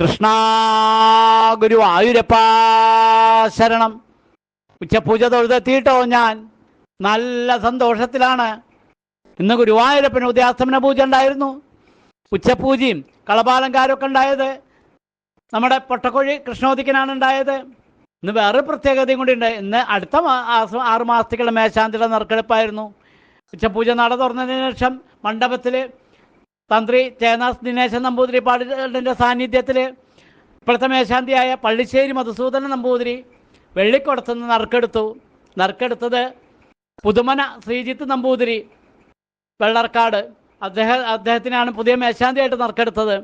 കൃഷ്ണ ഗുരു ആയുരപ്പ ശരണം. ഉച്ചപൂജ തൊഴുതെത്തിയിട്ടോ ഞാൻ. നല്ല സന്തോഷത്തിലാണ്. ഇന്ന് ഗുരുവായൂരപ്പന് ഉദയാസ്തമന പൂജ ഉണ്ടായിരുന്നു. ഉച്ചപൂജയും കളപാലങ്കാരമൊക്കെ ഉണ്ടായത്. നമ്മുടെ പൊട്ടക്കൊഴി കൃഷ്ണോദിക്കനാണ് ഉണ്ടായത്. ഇന്ന് വേറെ പ്രത്യേകതയും കൂടി ഉണ്ട്. ഇന്ന് അടുത്ത ആറ് മാസത്തേക്കുള്ള മേശാന്തിയുടെ നറുക്കെടുപ്പായിരുന്നു. ഉച്ചപൂജ നട തുറന്നതിന് ശേഷം മണ്ഡപത്തിൽ തന്ത്രി ചേനാസ് ദിനേശൻ നമ്പൂതിരി പാടിന്റെ സാന്നിധ്യത്തിൽ പ്രഥമേശാന്തിയായ പള്ളിശ്ശേരി മധുസൂദന നമ്പൂതിരി വെള്ളിക്കുടത്തുനിന്ന് നറുക്കെടുത്തു. നറുക്കെടുത്തത് പുതുമന ശ്രീജിത്ത് നമ്പൂതിരി വെള്ളർക്കാട്. അദ്ദേഹം അദ്ദേഹത്തിനാണ് പുതിയ മേശാന്തിയായിട്ട് നറുക്കെടുത്തത്.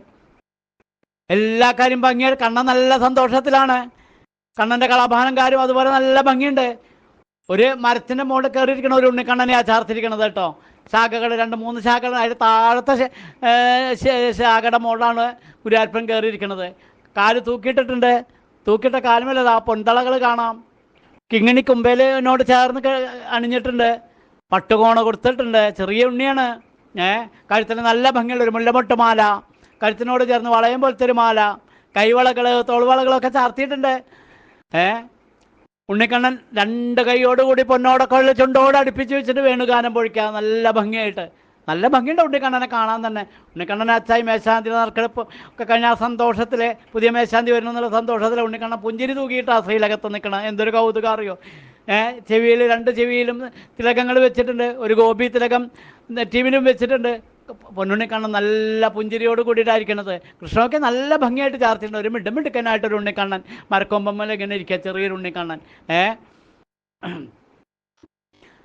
എല്ലാ കാര്യം ഭംഗിയായിട്ട് കണ്ണൻ നല്ല സന്തോഷത്തിലാണ്. കണ്ണന്റെ കളാഭാനംകാരും അതുപോലെ നല്ല ഭംഗിയുണ്ട്. ഒരു മരത്തിന്റെ മുകളിൽ കയറിയിരിക്കണ ഒരു ഉണ്ണിക്കണ്ണനെ ചാർത്തിരിക്കണത് കേട്ടോ. ശാഖകൾ രണ്ട് മൂന്ന് ശാഖകൾ അതിന്റെ താഴത്തെ ശാഖയുടെ മുകളിലാണ് ഗുരുവായൂരപ്പൻ കയറിയിരിക്കുന്നത്. കാൽ തൂക്കിയിട്ടിട്ടുണ്ട്. തൂക്കിയിട്ട കാലുമല്ല ആ പൊന്തളകൾ കാണാം. കിങ്ങിണി കുമ്പേലിനോട് ചേർന്ന് അണിഞ്ഞിട്ടുണ്ട്. പട്ടുകോണ കൊടുത്തിട്ടുണ്ട്. ചെറിയ ഉണ്ണിയാണ്. ഏ കഴുത്തിന് നല്ല ഭംഗിയുള്ള ഒരു മുല്ലമൊട്ട് മാല കഴുത്തിനോട് ചേർന്ന് വളയം പോലത്തെ ഒരു മാല. കൈവളകൾ തോൾവളകളൊക്കെ ചാർത്തിയിട്ടുണ്ട്. ഏ ഉണ്ണിക്കണ്ണൻ രണ്ട് കൈയോടുകൂടി പൊന്നോടൊക്കെ ചുണ്ടോട് അടുപ്പിച്ച് വെച്ചിട്ട് വേണുഗാനം പൊഴിക്കുക നല്ല ഭംഗിയായിട്ട്. നല്ല ഭംഗിയുണ്ട് ഉണ്ണിക്കണ്ണനെ കാണാൻ തന്നെ. ഉണ്ണിക്കണ്ണൻ അച്ചായി മേശാന്തി നറുക്കെടുപ്പ് ഒക്കെ കഴിഞ്ഞ ആ സന്തോഷത്തിൽ പുതിയ മേശാന്തി വരുന്നു എന്നുള്ള സന്തോഷത്തിൽ ഉണ്ണിക്കണ്ണൻ പുഞ്ചിരി തൂക്കിയിട്ടാ ശ്രീലകത്ത് നിൽക്കണം. എന്തൊരു കൗതുകം അറിയോ? ചെവിയിൽ രണ്ട് ചെവിയിലും തിലകങ്ങൾ വെച്ചിട്ടുണ്ട്. ഒരു ഗോപി തിലകം നെറ്റീവിനും വെച്ചിട്ടുണ്ട്. പൊന്നുണ്ണിക്കണ്ണൻ നല്ല പുഞ്ചിരിയോട് കൂടിയിട്ടായിരിക്കണത്. കൃഷ്ണമൊക്കെ നല്ല ഭംഗിയായിട്ട് ചാർത്തിട്ടുണ്ട് ഒരു മിടുമിടുക്കനായിട്ട് ഒരു ഉണ്ണിക്കണ്ണൻ. മരക്കൊമ്പമ്മല ഇങ്ങനെ ഇരിക്കുക ചെറിയൊരു ഉണ്ണിക്കണ്ണൻ. ഏ?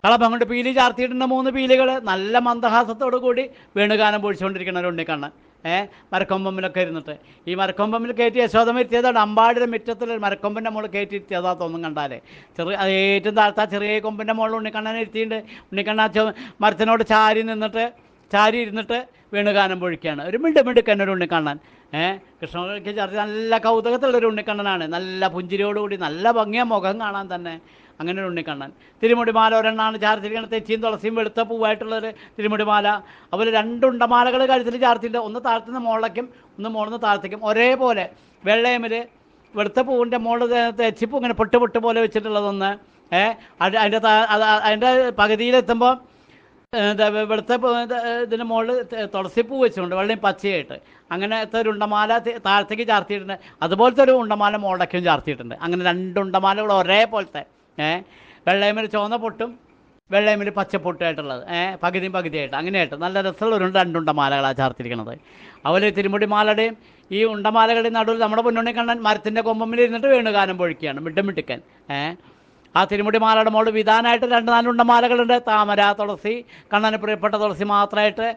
കളപ്പം കൊണ്ട് പീലി ചാർത്തിയിട്ടുണ്ട് മൂന്ന് പീലികൾ നല്ല മന്ദഹാസത്തോടു കൂടി വേണുഗാനം പൊഴിച്ചുകൊണ്ടിരിക്കുന്ന ഒരു ഉണ്ണിക്കണ്ണൻ. ഏ? മരക്കൊമ്പമ്മിലൊക്കെ ഇരുന്നിട്ട്. ഈ മരക്കൊമ്പമ്മിൽ കയറ്റി യശോദം ഇരുത്തിയതാണ്. അമ്പാടിയുടെ മുറ്റത്തിൽ ഒരു മരക്കൊമ്പിന്റെ മുകളിൽ കയറ്റി ഇരുത്തിയതാ തോന്നും കണ്ടാലേ. ചെറിയ ഏറ്റവും താഴ്ത്ത ചെറിയ കൊമ്പിന്റെ മുകളിൽ ഉണ്ണിക്കണ്ണനെ ഇരുത്തിയിട്ടുണ്ട്. ഉണ്ണിക്കണ്ണ മരത്തിനോട് ചാരി നിന്നിട്ട് ചാരി ഇരുന്നിട്ട് വേണുഗാനം പൊഴിക്കുകയാണ്. ഒരു മിണ്ട് മിടുക്കൻ ഒരു ഉണ്ണിക്കണ്ണൻ. ഏഹ് കൃഷ്ണക്ക് ചർച്ച നല്ല കൗതുകത്തിലുള്ളൊരു ഉണ്ണിക്കണ്ണനാണ്. നല്ല പുഞ്ചിരിയോടുകൂടി നല്ല ഭംഗിയ മുഖം കാണാൻ തന്നെ അങ്ങനെ ഒരു ഉണ്ണിക്കണ്ണൻ. തിരുമുടി മാല ഒരെണ്ണാണ് ചാർത്തിരിക്കുന്നത് തെച്ചിയും തുളസിയും വെളുത്ത പൂവായിട്ടുള്ളൊരു തിരുമുടി മാല അതുപോലെ രണ്ടുണ്ടമാലകൾ കഴുത്തിൽ ചാർത്തിന്റെ ഒന്ന് താഴ്ത്തുന്ന മുകളിലേക്കും ഒന്ന് മുകളിൽ നിന്ന് താഴ്ത്തിക്കും. ഒരേപോലെ വെള്ളയമിൽ വെളുത്ത പൂവിന്റെ മുകളിൽ തെച്ചിപ്പൂ ഇങ്ങനെ പൊട്ട് പൊട്ട് പോലെ വെച്ചിട്ടുള്ളതൊന്ന് ഏഹ് അതിന്റെ അതിന്റെ പകുതിയിലെത്തുമ്പോൾ ഇത് ഇതിന് മുകളിൽ തുളസിപ്പൂ വെച്ചിട്ടുണ്ട്. വെള്ളയും പച്ചയായിട്ട്. അങ്ങനത്തെ ഒരു ഉണ്ടമാല താഴത്തേക്ക് ചാർത്തിയിട്ടുണ്ട്. അതുപോലത്തെ ഒരു ഉണ്ടമാല മുകളിലേക്കും ചാർത്തിയിട്ടുണ്ട്. അങ്ങനെ രണ്ട് ഉണ്ടമാലകൾ ഒരേപോലത്തെ ഏഹ് വെള്ളയമ്മിൽ ചുവന്ന പൊട്ടും വെള്ളയമിൽ പച്ചപ്പൊട്ടായിട്ടുള്ളത് ഏഹ് പകുതിയും പകുതിയായിട്ട്. അങ്ങനെയായിട്ട്. നല്ല രസമുള്ള ഒരു രണ്ട് ഉണ്ടമാലകളാണ് ചാർത്തിരിക്കുന്നത്. അതുപോലെ തിരുമുടി മാലയുടെയും ഈ ഉണ്ടമാലകളുടെയും നടുവിൽ നമ്മുടെ പൊന്നുണ്ണി കണ്ണൻ മരത്തിന്റെ കൊമ്പമ്മിൽ ഇരുന്നിട്ട് വേണുഗാനം പൊഴിക്കുകയാണ്. മിട്ടും ഏഹ് ആ തിരുമുടി മാലയുടെ മോൾ വിധാനമായിട്ട് രണ്ട് നാലുണ്ട മാലകളുണ്ട്. താമര തുളസി കണ്ണന് പ്രിയപ്പെട്ട തുളസി മാത്രമായിട്ട്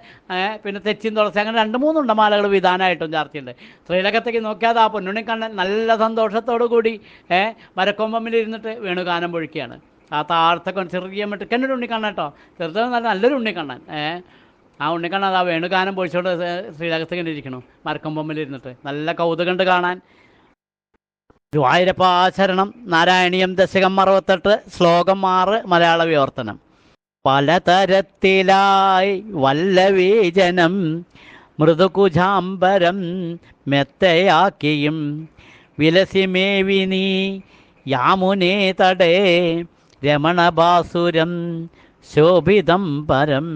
പിന്നെ തെച്ചിൻ തുളസി അങ്ങനെ രണ്ട് മൂന്നുണ്ട മാലകൾ വിധാനമായിട്ടും ചാർത്തിയുണ്ട് ശ്രീലകത്തേക്ക് നോക്കിയാൽ ആ പൊന്നുണ്ണി കണ്ണൻ നല്ല സന്തോഷത്തോടു കൂടി മരക്കൊമ്പമ്മിൽ ഇരുന്നിട്ട് വേണുഗാനം പൊഴിക്കുകയാണ്. ആ താഴത്തെ ചെറിയ മിട്ടുക്കന്റെ ഉണ്ണിക്കണ്ണൻ കേട്ടോ. ചെറുത് നല്ല നല്ലൊരു ഉണ്ണിക്കണ്ണൻ ഏ. ആ ഉണ്ണിക്കണ്ണൻ ആ വേണുഗാനം പൊഴിച്ചുകൊണ്ട് ശ്രീലകത്തേക്ക് ഇരിക്കണു മരക്കൊമ്പമ്മിൽ ഇരുന്നിട്ട്. നല്ല കൗതുകണ്ട് കാണാൻ. ഗുരുവായൂരപ്പാചരണം നാരായണീയം ദശകം അറുപത്തെട്ട് ശ്ലോകം ആറ് മലയാള വിവർത്തനം. പലതരത്തിലായി വല്ലവീജനം മൃദുകുജാംബരം മെത്തയാക്കിയും വിലസിമേവി നീ യാമുനേ തടേ രമണബാസുരം ശോഭിതം പരം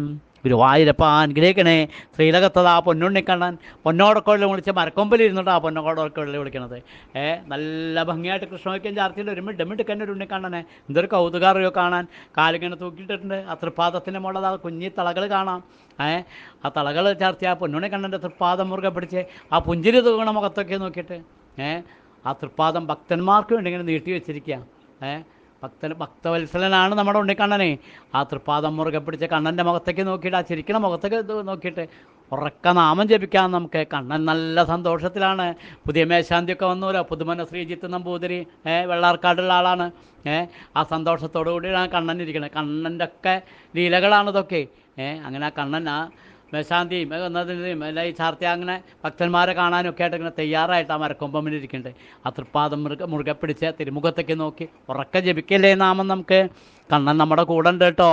ഗുരുവായൂരപ്പ അനുഗ്രഹിക്കണേ ശ്രീലകത്തത് ആ പൊന്നുണ്ണിക്കണ്ണൻ പൊന്നോടക്കൊള്ളിൽ വിളിച്ച് മരക്കൊമ്പിൽ ഇരുന്നിട്ട് ആ പൊന്നോടക്കൊള്ളിൽ വിളിക്കണത്. ഏ നല്ല ഭംഗിയായിട്ട് കൃഷ്ണവയ്ക്കും ചാർത്തിയിട്ട് ഒരു കന്നെ ഒരു ഉണ്ണിക്കണ്ണനെ. എന്തൊരു കൗതുകാറിയോ കാണാൻ. കാലിങ്ങനെ തൂക്കിയിട്ടിട്ടുണ്ട്. ആ തൃപ്പാദത്തിന്റെ മുകളിൽ ആ കുഞ്ഞി തളകൾ കാണാം. ഏ ആ തളകൾ ചാർത്തി ആ പൊന്നുണ്ണിക്കണ്ണന്റെ തൃപ്പാദം മുറുകെ പിടിച്ച് ആ പുഞ്ചിരി തൂങ്ങണ മുഖത്തൊക്കെ നോക്കിയിട്ട്. ഏ ആ തൃപ്പാദം ഭക്തന്മാർക്ക് വേണ്ടി ഇങ്ങനെ നീട്ടി വെച്ചിരിക്കുക ഏ ഭക്തൻ ഭക്തവത്സലനാണ് നമ്മുടെ ഉണ്ണിക്കണ്ണനെ. ആ തൃപ്പാദം മുറുകെ പിടിച്ച കണ്ണന്റെ മുഖത്തേക്ക് നോക്കിയിട്ട് ആ ചിരിക്കണ മുഖത്തേക്ക് നോക്കിയിട്ട് ഉറക്ക നാമം ജപിക്കാൻ നമുക്ക് കണ്ണൻ നല്ല സന്തോഷത്തിലാണ്. പുതിയ മേശാന്തിയൊക്കെ വന്നൂലോ? പുതുമന ശ്രീജിത്ത് നമ്പൂതിരി വെള്ളാർക്കാടുള്ള ആളാണ്. ആ സന്തോഷത്തോടു കൂടിയാണ് കണ്ണൻ ഇരിക്കുന്നത് കണ്ണന്റെ ഒക്കെ ലീലകളാണ് ഇതൊക്കെ. അങ്ങനെ ആ കണ്ണൻ ആ മേശാന്തിയും എന്നതിന്റെയും എല്ലാ ഈ ചാർത്തി അങ്ങനെ ഭക്തന്മാരെ കാണാനും ഒക്കെ ആയിട്ട് ഇങ്ങനെ തയ്യാറായിട്ട് ആ മരക്കൊമ്പമ്മിൽ ഇരിക്കുന്നുണ്ട്. ആ തൃപ്പാദം മുറുക മുറുകെ പിടിച്ച് തിരുമുഖത്തേക്ക് നോക്കി ഉറക്ക ജപിക്കല്ലേ നാമം നമുക്ക്? കണ്ണൻ നമ്മുടെ കൂടെ ഉണ്ട് കേട്ടോ.